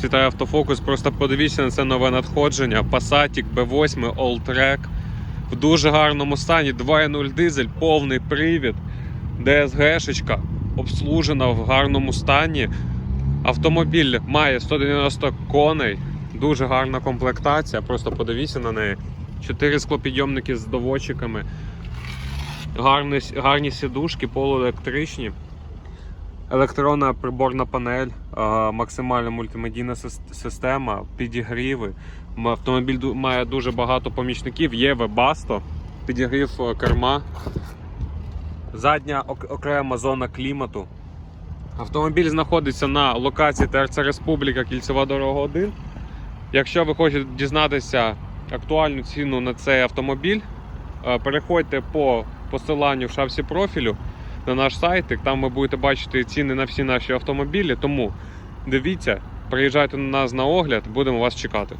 Світає автофокус, просто подивіться на це нове надходження. Passat B8 Alltrack в дуже гарному стані. 2.0 дизель, повний привід, DSG-шечка, обслужена в гарному стані. Автомобіль має 190 коней, дуже гарна комплектація. Просто подивіться на неї. Чотири склопідйомники з доводчиками. Гарні, гарні сідушки, полуелектричні. Електронна приборна панель, максимальна мультимедійна система, підігріви. Автомобіль має дуже багато помічників. Є Webasto, підігрів е, керма, задня окрема зона клімату. Автомобіль знаходиться на локації ТРЦ Республіка Кільцева дорога 1. Якщо ви хочете дізнатися актуальну ціну на цей автомобіль, е, переходьте по посиланню в шапці профілю на наш сайт. Там ви будете бачити ціни на всі наші автомобілі. Тому дивіться, приїжджайте на нас на огляд, будемо вас чекати.